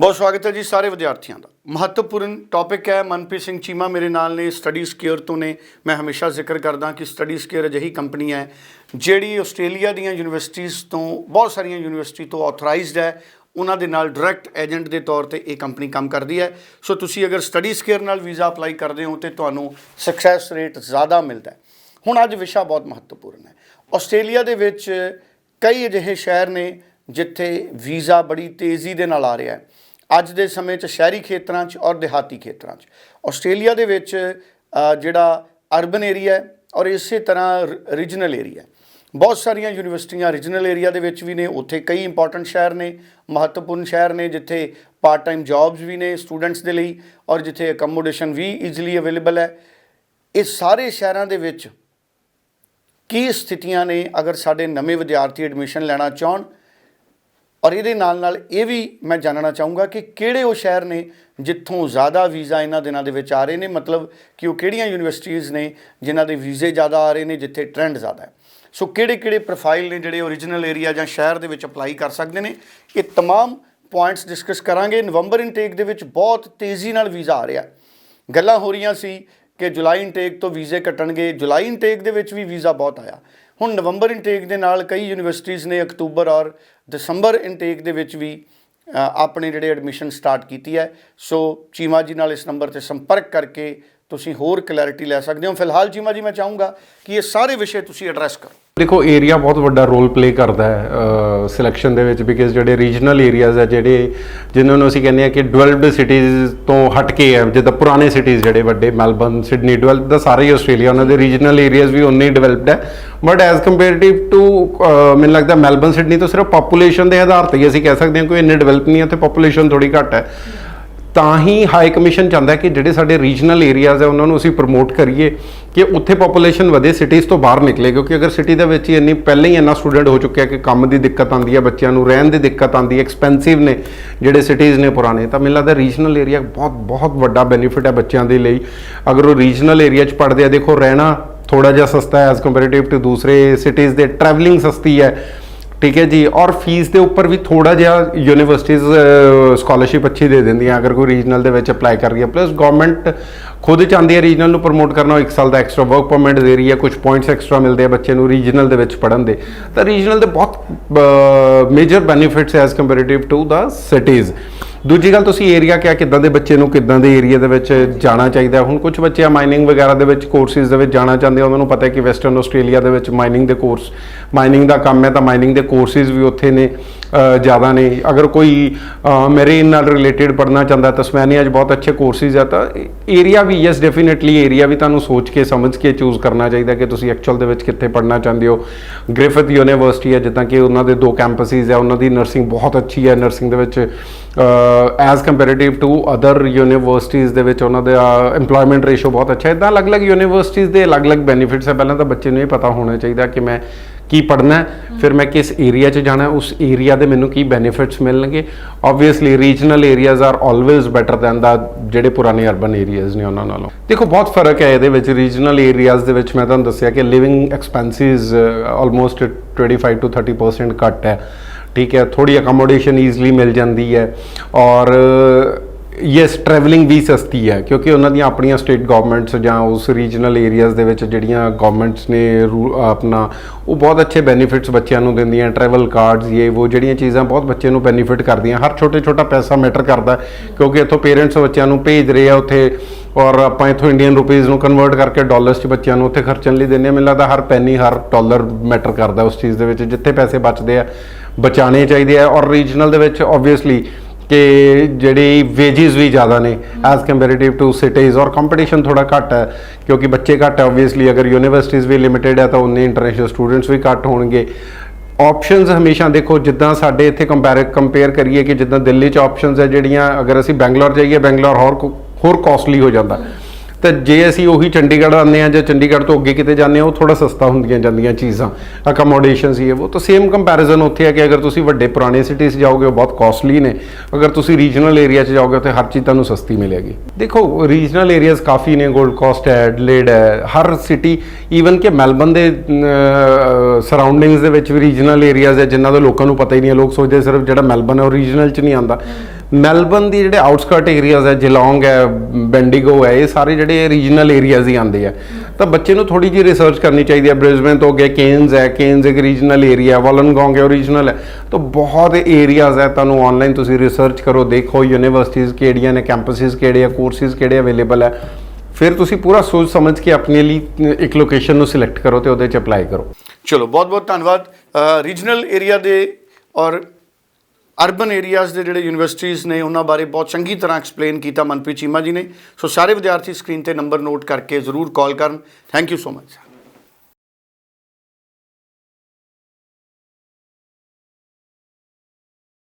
ਬਹੁਤ ਸਵਾਗਤ ਹੈ ਜੀ ਸਾਰੇ ਵਿਦਿਆਰਥੀਆਂ ਦਾ। ਮਹੱਤਵਪੂਰਨ ਟੌਪਿਕ ਹੈ, ਮਨਪ੍ਰੀਤ ਸਿੰਘ ਚੀਮਾ ਮੇਰੇ ਨਾਲ ਨੇ ਸਟੱਡੀ ਸਕੇਅਰ ਤੋਂ ਨੇ। ਮੈਂ ਹਮੇਸ਼ਾ ਜ਼ਿਕਰ ਕਰਦਾ ਕਿ ਸਟੱਡੀ ਸਕੇਅਰ ਅਜਿਹੀ ਕੰਪਨੀ ਹੈ ਜਿਹੜੀ ਆਸਟ੍ਰੇਲੀਆ ਦੀਆਂ ਯੂਨੀਵਰਸਿਟੀਆਂ ਤੋਂ, ਬਹੁਤ ਸਾਰੀਆਂ ਯੂਨੀਵਰਸਿਟੀ ਤੋਂ ਆਥੋਰਾਈਜ਼ਡ ਹੈ। ਉਹਨਾਂ ਦੇ ਨਾਲ ਡਾਇਰੈਕਟ ਏਜੰਟ ਦੇ ਤੌਰ ਤੇ ਇਹ ਕੰਪਨੀ ਕੰਮ ਕਰਦੀ ਹੈ। ਸੋ ਤੁਸੀਂ ਅਗਰ ਸਟੱਡੀ ਸਕੇਅਰ ਨਾਲ ਵੀਜ਼ਾ ਅਪਲਾਈ ਕਰਦੇ ਹੋ ਤੇ ਤੁਹਾਨੂੰ ਸਕਸੈਸ ਰੇਟ ਜ਼ਿਆਦਾ ਮਿਲਦਾ ਹੈ। ਹੁਣ ਅੱਜ ਵਿਸ਼ਾ ਬਹੁਤ ਮਹੱਤਵਪੂਰਨ ਹੈ। ਆਸਟ੍ਰੇਲੀਆ ਦੇ ਵਿੱਚ ਕਈ ਅਜਿਹੇ ਸ਼ਹਿਰ ਨੇ ਜਿੱਥੇ ਵੀਜ਼ਾ ਬੜੀ ਤੇਜ਼ੀ ਦੇ ਨਾਲ ਆ ਰਿਹਾ ਹੈ। ਅੱਜ ਦੇ ਸਮੇਂ 'ਚ ਸ਼ਹਿਰੀ ਖੇਤਰਾਂ 'ਚ ਔਰ ਦਿਹਾਤੀ ਖੇਤਰਾਂ 'ਚ। ਆਸਟ੍ਰੇਲੀਆ ਦੇ ਵਿੱਚ ਜਿਹੜਾ ਅਰਬਨ ਏਰੀਆ ਹੈ ਔਰ ਇਸੇ ਤਰ੍ਹਾਂ ਰੀਜਨਲ ਏਰੀਆ ਬਹੁਤ ਸਾਰੀਆਂ ਯੂਨੀਵਰਸਿਟੀਆਂ ਰੀਜਨਲ ਏਰੀਆ ਦੇ ਵਿੱਚ ਵੀ ਨੇ, ਉੱਥੇ ਕਈ ਇੰਪੋਰਟੈਂਟ ਸ਼ਹਿਰ ਨੇ, ਮਹੱਤਵਪੂਰਨ ਸ਼ਹਿਰ ਨੇ, ਜਿੱਥੇ ਪਾਰਟ ਟਾਈਮ ਜੌਬਸ ਵੀ ਨੇ ਸਟੂਡੈਂਟਸ ਦੇ ਲਈ ਔਰ ਜਿੱਥੇ ਅਕਮੋਡੇਸ਼ਨ ਵੀ ਈਜ਼ੀਲੀ ਅਵੇਲੇਬਲ ਹੈ। ਇਹ ਸਾਰੇ ਸ਼ਹਿਰਾਂ ਦੇ ਵਿੱਚ ਕੀ ਸਥਿਤੀਆਂ ਨੇ? ਅਗਰ ਸਾਡੇ ਨਵੇਂ ਵਿਦਿਆਰਥੀ ਐਡਮਿਸ਼ਨ ਲੈਣਾ ਚਾਹਣ ਔਰ ਇਹਦੇ ਨਾਲ ਨਾਲ ਇਹ ਵੀ ਮੈਂ ਜਾਣਨਾ ਚਾਹੂੰਗਾ ਕਿ ਕਿਹੜੇ ਉਹ ਸ਼ਹਿਰ ਨੇ ਜਿੱਥੋਂ ਜ਼ਿਆਦਾ ਵੀਜ਼ਾ ਇਹਨਾਂ ਦਿਨਾਂ ਦੇ ਵਿੱਚ ਆ ਰਹੇ ਨੇ ਮਤਲਬ ਕਿ ਉਹ ਕਿਹੜੀਆਂ ਯੂਨੀਵਰਸਿਟੀਆਂ ਨੇ ਜਿਨ੍ਹਾਂ ਦੇ ਵੀਜ਼ੇ ਜ਼ਿਆਦਾ ਆ ਰਹੇ ਨੇ ਜਿੱਥੇ ਟ੍ਰੈਂਡ ਜ਼ਿਆਦਾ ਹੈ ਸੋ ਕਿਹੜੇ ਕਿਹੜੇ ਪ੍ਰੋਫਾਈਲ ਨੇ ਜਿਹੜੇ ਓਰੀਜਨਲ ਏਰੀਆ ਜਾਂ ਸ਼ਹਿਰ ਦੇ ਵਿੱਚ ਅਪਲਾਈ ਕਰ ਸਕਦੇ ਨੇ ਇਹ तमाम ਪੁਆਇੰਟਸ ਡਿਸਕਸ ਕਰਾਂਗੇ ਨਵੰਬਰ ਇਨਟੇਕ ਦੇ ਵਿੱਚ ਬਹੁਤ ਤੇਜ਼ੀ ਨਾਲ ਵੀਜ਼ਾ ਆ ਰਿਹਾ ਗੱਲਾਂ ਹੋ ਰਹੀਆਂ ਸੀ ਕਿ ਜੁਲਾਈ ਇਨਟੇਕ ਤੋਂ ਵੀਜ਼ੇ ਕੱਟਣਗੇ ਜੁਲਾਈ ਇਨਟੇਕ ਦੇ ਵਿੱਚ ਵੀ ਵੀਜ਼ਾ ਬਹੁਤ ਆਇਆ ਹੁਣ ਨਵੰਬਰ ਇਨਟੇਕ ਦੇ ਨਾਲ ਕਈ ਯੂਨੀਵਰਸਿਟੀਆਂ ਨੇ ਅਕਤੂਬਰ ਔਰ ਦਸੰਬਰ ਇਨਟੇਕ ਦੇ ਵਿੱਚ ਵੀ ਆਪਣੇ ਜਿਹੜੇ ਐਡਮਿਸ਼ਨ ਸਟਾਰਟ ਕੀਤੀ ਹੈ। ਸੋ ਚੀਮਾ ਜੀ ਨਾਲ ਇਸ ਨੰਬਰ ਤੇ ਸੰਪਰਕ ਕਰਕੇ ਤੁਸੀਂ ਹੋਰ ਕਲੈਰਿਟੀ ਲੈ ਸਕਦੇ ਹੋ। ਫਿਲਹਾਲ ਚੀਮਾ ਜੀ, ਮੈਂ ਚਾਹੂੰਗਾ ਕਿ ਇਹ ਸਾਰੇ ਵਿਸ਼ੇ ਤੁਸੀਂ ਐਡਰੈਸ ਕਰੋ। ਦੇਖੋ ਏਰੀਆ ਬਹੁਤ ਵੱਡਾ ਰੋਲ ਪਲੇ ਕਰਦਾ ਹੈ ਸਿਲੈਕਸ਼ਨ ਦੇ ਵਿੱਚ ਬਿਕਾਜ਼ ਜਿਹੜੇ ਰੀਜਨਲ ਏਰੀਆਜ਼ ਹੈ ਜਿਹੜੇ ਜਿਨ੍ਹਾਂ ਨੂੰ ਅਸੀਂ ਕਹਿੰਦੇ ਆ ਕਿ ਡਿਵੈਲਪਡ ਸਿਟੀਜ਼ ਤੋਂ ਹਟ ਕੇ ਹੈ ਜਿੱਦਾਂ ਪੁਰਾਣੇ ਸਿਟੀਜ਼ ਜਿਹੜੇ ਵੱਡੇ ਮੈਲਬਨ ਸਿਡਨੀ ਡਿਵੈਲਪ ਦਾ ਸਾਰੇ ਹੀ ਆਸਟ੍ਰੇਲੀਆ ਉਹਨਾਂ ਦੇ ਰੀਜਨਲ ਏਰੀਆਜ਼ ਵੀ ਉਨੇ ਹੀ ਡਿਵੈਲਪਡ ਹੈ। ਬਟ ਐਜ਼ ਕੰਪੇਅਰਟਿਵ ਟੂ ਮੈਨੂੰ ਲੱਗਦਾ ਮੈਲਬਨ ਸਿਡਨੀ ਤੋਂ ਸਿਰਫ ਪੋਪੂਲੇਸ਼ਨ ਦੇ ਆਧਾਰ ਤੇ ਹੀ ਅਸੀਂ ਕਹਿ ਸਕਦੇ ਹਾਂ ਕਿ ਇੰਨੇ ਡਿਵੈਲਪ ਨਹੀਂ ਹੈ ਤੇ ਪੋਪੂਲੇਸ਼ਨ ਥੋੜੀ ਘੱਟ ਹੈ। ਤਾਂ ਹੀ ਹਾਈ ਕਮਿਸ਼ਨ ਚਾਹੁੰਦਾ ਕਿ ਜਿਹੜੇ ਸਾਡੇ ਰੀਜਨਲ ਏਰੀਆਜ਼ ਹੈ, ਉਹਨਾਂ ਨੂੰ ਅਸੀਂ ਪ੍ਰਮੋਟ ਕਰੀਏ ਕਿ ਉੱਥੇ ਪੋਪੂਲੇਸ਼ਨ ਵਧੇ ਸਿਟੀਜ਼ ਤੋਂ ਬਾਹਰ ਨਿਕਲੇ। ਕਿਉਂਕਿ ਅਗਰ ਸਿਟੀ ਦੇ ਵਿੱਚ ਹੀ ਇੰਨੀ, ਪਹਿਲਾਂ ਹੀ ਇੰਨਾ ਸਟੂਡੈਂਟ ਹੋ ਚੁੱਕਿਆ ਕਿ ਕੰਮ ਦੀ ਦਿੱਕਤ ਆਉਂਦੀ ਹੈ, ਬੱਚਿਆਂ ਨੂੰ ਰਹਿਣ ਦੀ ਦਿੱਕਤ ਆਉਂਦੀ ਹੈ ਐਕਸਪੈਂਸਿਵ ਨੇ ਜਿਹੜੇ ਸਿਟੀਜ਼ ਨੇ ਪੁਰਾਣੇ। ਤਾਂ ਮੈਨੂੰ ਲੱਗਦਾ ਰੀਜਨਲ ਏਰੀਆ ਬਹੁਤ ਬਹੁਤ ਵੱਡਾ ਬੈਨੀਫਿਟ ਹੈ ਬੱਚਿਆਂ ਦੇ ਲਈ। ਅਗਰ ਉਹ ਰੀਜਨਲ ਏਰੀਆ 'ਚ ਪੜ੍ਹਦੇ ਆ, ਦੇਖੋ ਰਹਿਣਾ ਥੋੜਾ ਜਿਹਾ ਸਸਤਾ ਹੈ ਐਜ਼ ਕੰਪੈਰੀਟਿਵ ਟੂ ਦੂਸਰੇ ਸਿਟੀਜ਼ ਦੇ ਟਰੈਵਲਿੰਗ ਸਸਤੀ ਹੈ। ਠੀਕ ਹੈ ਜੀ, ਔਰ ਫੀਸ ਦੇ ਉੱਪਰ ਵੀ ਥੋੜਾ ਜਿਹਾ ਯੂਨੀਵਰਸਿਟੀਜ਼ ਸਕਾਲਰਸ਼ਿਪ ਅੱਛੀ ਦੇ ਦਿੰਦੀਆਂ, ਅਗਰ ਕੋਈ ਰੀਜਨਲ ਦੇ ਵਿੱਚ ਅਪਲਾਈ ਕਰ ਰਹੀ ਹੈ। ਪਲੱਸ ਗਵਰਨਮੈਂਟ ਖੁਦ ਚਾਹੁੰਦੀ ਹੈ ਰੀਜਨਲ ਨੂੰ ਪ੍ਰਮੋਟ ਕਰਨਾ ਇੱਕ ਸਾਲ ਦਾ ਐਕਸਟਰਾ ਵਰਕ ਪਰਮਿਟ ਦੇ ਰਹੀ ਹੈ ਕੁਝ ਪੁਆਇੰਟਸ ਐਕਸਟਰਾ ਮਿਲਦੇ ਆ ਬੱਚੇ ਨੂੰ ਰੀਜਨਲ ਦੇ ਵਿੱਚ ਪੜਨ ਦੇ। ਤਾਂ ਰੀਜਨਲ ਦੇ ਬਹੁਤ major benefits as comparative to the cities ਦੂਜੀ ਗੱਲ ਤੁਸੀਂ ਏਰੀਆ ਕਿਹਾ ਕਿੱਦਾਂ ਦੇ ਬੱਚੇ ਨੂੰ ਕਿੱਦਾਂ ਦੇ ਏਰੀਆ ਦੇ ਵਿੱਚ ਜਾਣਾ ਚਾਹੀਦਾ? ਹੁਣ ਕੁਝ ਬੱਚੇ ਆ ਮਾਈਨਿੰਗ ਵਗੈਰਾ ਦੇ ਵਿੱਚ ਕੋਰਸਿਸ ਦੇ ਵਿੱਚ ਜਾਣਾ ਚਾਹੁੰਦੇ ਆ, ਉਹਨਾਂ ਨੂੰ ਪਤਾ ਹੈ ਕਿ ਵੈਸਟਰਨ ਆਸਟ੍ਰੇਲੀਆ ਦੇ ਵਿੱਚ ਮਾਈਨਿੰਗ ਦੇ ਕੋਰਸ ਮਾਈਨਿੰਗ ਦਾ ਕੰਮ ਹੈ ਤਾਂ ਮਾਈਨਿੰਗ ਦੇ ਕੋਰਸਿਸ ਵੀ ਉੱਥੇ ਨੇ। ਜ਼ਿਆਦਾ ਨੇ। ਅਗਰ ਕੋਈ ਮੈਰੀਨ ਨਾਲ ਰਿਲੇਟਡ ਪੜ੍ਹਨਾ ਚਾਹੁੰਦਾ ਤਸਮਾਨੀਆ 'ਚ ਬਹੁਤ ਅੱਛੇ ਕੋਰਸਿਸ ਆ ਤਾਂ ਏਰੀਆ ਵੀ ਯੈਸ ਡੈਫੀਨਿਟਲੀ ਏਰੀਆ ਵੀ ਤੁਹਾਨੂੰ ਸੋਚ ਕੇ, ਸਮਝ ਕੇ ਚੂਜ਼ ਕਰਨਾ ਚਾਹੀਦਾ ਕਿ ਤੁਸੀਂ ਐਕਚੁਅਲ ਦੇ ਵਿੱਚ ਕਿੱਥੇ ਪੜ੍ਹਨਾ ਚਾਹੁੰਦੇ ਹੋ। ਗ੍ਰਿਫਿਥ ਯੂਨੀਵਰਸਿਟੀ ਹੈ ਜਿੱਦਾਂ ਕਿ ਉਹਨਾਂ ਦੇ ਦੋ ਕੈਂਪਸਿਸ ਹੈ ਉਹਨਾਂ ਦੀ ਨਰਸਿੰਗ ਬਹੁਤ ਅੱਛੀ ਹੈ ਨਰਸਿੰਗ ਦੇ ਵਿੱਚ as comparative to other universities ਦੇ ਵਿੱਚ ਉਹਨਾਂ ਦਾ EMPLOYMENT ਰੇਸ਼ੋ ਬਹੁਤ ਅੱਛਾ। ਹੈ ਇਦਾਂ ਅਲੱਗ-ਅਲੱਗ ਯੂਨੀਵਰਸਿਟੀਜ਼ ਦੇ ਅਲੱਗ-ਅਲੱਗ ਬੈਨੀਫਿਟਸ ਹੈ ਪਹਿਲਾਂ ਤਾਂ ਬੱਚੇ ਨੂੰ ਇਹ ਪਤਾ ਹੋਣਾ ਚਾਹੀਦਾ ਕਿ ਮੈਂ ਕੀ ਪੜ੍ਹਨਾ ਫਿਰ ਮੈਂ ਕਿਸ ਏਰੀਆ 'ਚ ਜਾਣਾ ਉਸ ਏਰੀਆ ਦੇ ਮੈਨੂੰ ਕੀ ਬੈਨੀਫਿਟਸ ਮਿਲਣਗੇ? Obviously regional areas are always better than ਦਾ ਜਿਹੜੇ ਪੁਰਾਣੇ ਅਰਬਨ ਏਰੀਆਜ਼ ਨੇ ਉਹਨਾਂ ਨਾਲੋਂ। ਦੇਖੋ, ਬਹੁਤ ਫ਼ਰਕ ਹੈ ਇਹਦੇ ਵਿੱਚ ਰੀਜਨਲ ਏਰੀਆਜ਼ ਦੇ ਵਿੱਚ ਮੈਂ ਤੁਹਾਨੂੰ ਦੱਸਿਆ ਕਿ ਲਿਵਿੰਗ ਐਕਸਪੈਂਸਿਸ ਆਲਮੋਸਟ 25 ਟੂ 30% ਘੱਟ ਹੈ। ਠੀਕ ਹੈ ਥੋੜੀ ਅਕਮੋਡੇਸ਼ਨ ਈਜ਼ੀਲੀ ਮਿਲ ਜਾਂਦੀ ਹੈ। ਔਰ ਯੈਸ ਟਰੈਵਲਿੰਗ ਵੀ ਸਸਤੀ ਹੈ, ਕਿਉਂਕਿ ਉਹਨਾਂ ਦੀਆਂ ਆਪਣੀਆਂ ਸਟੇਟ ਗਵਰਨਮੈਂਟਸ ਜਾਂ ਉਸ ਰੀਜਨਲ ਏਰੀਆਜ਼ ਦੇ ਵਿੱਚ ਜਿਹੜੀਆਂ ਗਵਰਨਮੈਂਟਸ ਨੇ ਰੂ- ਆਪਣਾ, ਉਹ ਬਹੁਤ ਅੱਛੇ ਬੈਨੀਫਿਟਸ ਬੱਚਿਆਂ ਨੂੰ ਦਿੰਦੀਆਂ ਟਰੈਵਲ ਕਾਰਡਸ ਇਹ ਉਹ ਜਿਹੜੀਆਂ ਚੀਜ਼ਾਂ ਬਹੁਤ ਬੱਚੇ ਨੂੰ ਬੈਨੀਫਿਟ ਕਰਦੀਆਂ। ਹਰ ਛੋਟੇ ਛੋਟਾ ਪੈਸਾ ਮੈਟਰ ਕਰਦਾ, ਕਿਉਂਕਿ ਇੱਥੋਂ ਪੇਰੈਂਟਸ ਬੱਚਿਆਂ ਨੂੰ ਭੇਜ ਰਹੇ ਆ ਉੱਥੇ, ਔਰ ਆਪਾਂ ਇੱਥੋਂ ਇੰਡੀਅਨ ਰੁਪੀਜ਼ ਨੂੰ ਕਨਵਰਟ ਕਰਕੇ ਡਾਲਰਸ 'ਚ ਬੱਚਿਆਂ ਨੂੰ ਉੱਥੇ ਖਰਚਣ ਲਈ ਦਿੰਦੇ ਆ। ਮੈਨੂੰ ਲੱਗਦਾ ਹਰ ਪੈਨੀ ਹਰ ਡਾਲਰ ਮੈਟਰ ਕਰਦਾ ਉਸ ਚੀਜ਼ ਦੇ ਵਿੱਚ, ਜਿੱਥੇ ਪੈਸੇ ਬਚਦੇ ਆ ਬਚਾਣੇ ਚਾਹੀਦੇ ਆ। ਔਰ ਰੀਜਨਲ ਦੇ ਵਿੱਚ ਆਬਵੀਅਸਲੀ ਕਿ ਜਿਹੜੀ ਵੇਜਿਸ ਵੀ ਜ਼ਿਆਦਾ ਨੇ ਐਜ਼ ਕੰਪੈਰੀਟਿਵ ਟੂ ਸਿਟੀਜ਼ ਔਰ ਕੰਪੀਟੀਸ਼ਨ ਥੋੜਾ ਘੱਟ ਹੈ, ਕਿਉਂਕਿ ਬੱਚੇ ਘੱਟ ਹੈ ਆਬਵੀਅਸਲੀ ਅਗਰ ਯੂਨੀਵਰਸਿਟੀਜ਼ ਵੀ ਲਿਮਿਟਿਡ ਹੈ ਤਾਂ ਉਨੇ ਇੰਟਰਨੈਸ਼ਨਲ ਸਟੂਡੈਂਟਸ ਵੀ ਘੱਟ ਹੋਣਗੇ। ਆਪਸ਼ਨਸ ਹਮੇਸ਼ਾ ਦੇਖੋ, ਜਿੱਦਾਂ ਸਾਡੇ ਇੱਥੇ ਕੰਪੇਅਰ ਕੰਪੇਅਰ ਕਰੀਏ ਕਿ ਜਿੱਦਾਂ ਦਿੱਲੀ 'ਚ ਆਪਸ਼ਨਸ ਹੈ ਜਿਹੜੀਆਂ, ਅਗਰ ਅਸੀਂ ਬੈਂਗਲੌਰ ਜਾਈਏ, ਬੈਂਗਲੌਰ ਹੋਰ ਹੋਰ ਕਾਸਟਲੀ ਹੋ ਜਾਂਦਾ। ਤਾਂ ਜੇ ਅਸੀਂ ਉਹੀ ਚੰਡੀਗੜ੍ਹ ਆਉਂਦੇ ਆ ਜਾਂ ਚੰਡੀਗੜ੍ਹ ਤੋਂ ਅੱਗੇ ਕਿਤੇ ਜਾਂਦੇ ਆ ਉਹ ਥੋੜਾ ਸਸਤਾ ਹੁੰਦੀਆਂ ਜਾਂਦੀਆਂ ਚੀਜ਼ਾਂ ਅਕਮੋਡੇਸ਼ਨਸ ਸੀ ਉਹ ਤਾਂ ਸੇਮ ਕੰਪੈਰੀਜ਼ਨ ਉੱਥੇ ਹੈ ਕਿ ਅਗਰ ਤੁਸੀਂ ਵੱਡੇ ਪੁਰਾਣੇ ਸਿਟੀਜ਼ ਜਾਓਗੇ, ਉਹ ਬਹੁਤ ਕਾਸਟਲੀ ਨੇ, ਅਗਰ ਤੁਸੀਂ ਰੀਜਨਲ ਏਰੀਆ 'ਚ ਜਾਓਗੇ, ਉੱਥੇ ਹਰ ਚੀਜ਼ ਤੁਹਾਨੂੰ ਸਸਤੀ ਮਿਲੇਗੀ। ਦੇਖੋ ਰੀਜਨਲ ਏਰੀਆਜ਼ ਕਾਫੀ ਨੇ ਗੋਲਡ ਕੋਸਟ ਹੈ ਐਡਲੇਡ ਹੈ, ਹਰ ਸਿਟੀ ਈਵਨ ਕਿ ਮੈਲਬਨ ਦੇ ਸਰਾਊਂਡਿੰਗਸ ਦੇ ਵਿੱਚ ਵੀ ਰੀਜਨਲ ਏਰੀਆਜ਼ ਹੈ, ਜਿਨ੍ਹਾਂ ਦਾ ਲੋਕਾਂ ਨੂੰ ਪਤਾ ਹੀ ਨਹੀਂ ਹੈ, ਲੋਕ ਸੋਚਦੇ ਸਿਰਫ ਜਿਹੜਾ ਮੈਲਬਨ ਹੈ, ਉਹ ਰੀਜਨਲ 'ਚ ਨਹੀਂ ਆਉਂਦਾ। ਮੈਲਬਨ ਦੀ ਜਿਹੜੇ ਆਊਟਸਕਰਟ ਏਰੀਆਜ਼ ਹੈ ਜਿਲੋਂਗ ਹੈ ਬੈਂਡੀਗੋ ਹੈ, ਇਹ ਸਾਰੇ ਜਿਹੜੇ ਰੀਜਨਲ ਏਰੀਆਜ਼ ਹੀ ਆਉਂਦੇ ਆ। ਤਾਂ ਬੱਚੇ ਨੂੰ ਥੋੜੀ ਜਿਹੀ ਰਿਸਰਚ ਕਰਨੀ ਚਾਹੀਦੀ ਹੈ। ਬ੍ਰਿਸਬਨ ਤੋਂ ਅੱਗੇ ਕੇਨਜ਼ ਹੈ ਕੇਨਜ਼ ਇੱਕ ਰੀਜਨਲ ਏਰੀਆ ਵਾਲਨਗੋਂਗ ਹੈ ਰੀਜਨਲ ਹੈ। ਤਾਂ ਬਹੁਤ ਏਰੀਆਜ਼ ਹੈ, ਤੁਹਾਨੂੰ ਆਨਲਾਈਨ ਤੁਸੀਂ ਰਿਸਰਚ ਕਰੋ, ਦੇਖੋ ਯੂਨੀਵਰਸਿਟੀਜ਼ ਕਿਹੜੀਆਂ ਨੇ ਕੈਂਪਸਿਸ ਕਿਹੜੇ ਆ ਕੋਰਸਿਸ ਕਿਹੜੇ ਅਵੇਲੇਬਲ ਹੈ। ਫਿਰ ਤੁਸੀਂ ਪੂਰਾ ਸੋਚ ਸਮਝ ਕੇ ਆਪਣੇ ਲਈ ਇੱਕ ਲੋਕੇਸ਼ਨ ਨੂੰ ਸਿਲੈਕਟ ਕਰੋ ਤੇ ਉਹਦੇ 'ਚ ਅਪਲਾਈ ਕਰੋ। ਚਲੋ ਬਹੁਤ ਬਹੁਤ ਧੰਨਵਾਦ ਰੀਜਨਲ ਏਰੀਆ ਦੇ ਔਰ ਅਰਬਨ ਏਰੀਆਜ਼ ਦੇ ਜਿਹੜੇ ਯੂਨੀਵਰਸਿਟੀਜ਼ ਨੇ, ਉਹਨਾਂ ਬਾਰੇ ਬਹੁਤ ਚੰਗੀ ਤਰ੍ਹਾਂ ਐਕਸਪਲੇਨ ਕੀਤਾ ਮਨਪ੍ਰੀਤ ਚੀਮਾ ਜੀ ਨੇ। ਸੋ ਸਾਰੇ ਵਿਦਿਆਰਥੀ ਸਕਰੀਨ ਤੇ ਨੰਬਰ ਨੋਟ ਕਰਕੇ ਜ਼ਰੂਰ ਕਾਲ ਕਰਨ। Thank you so much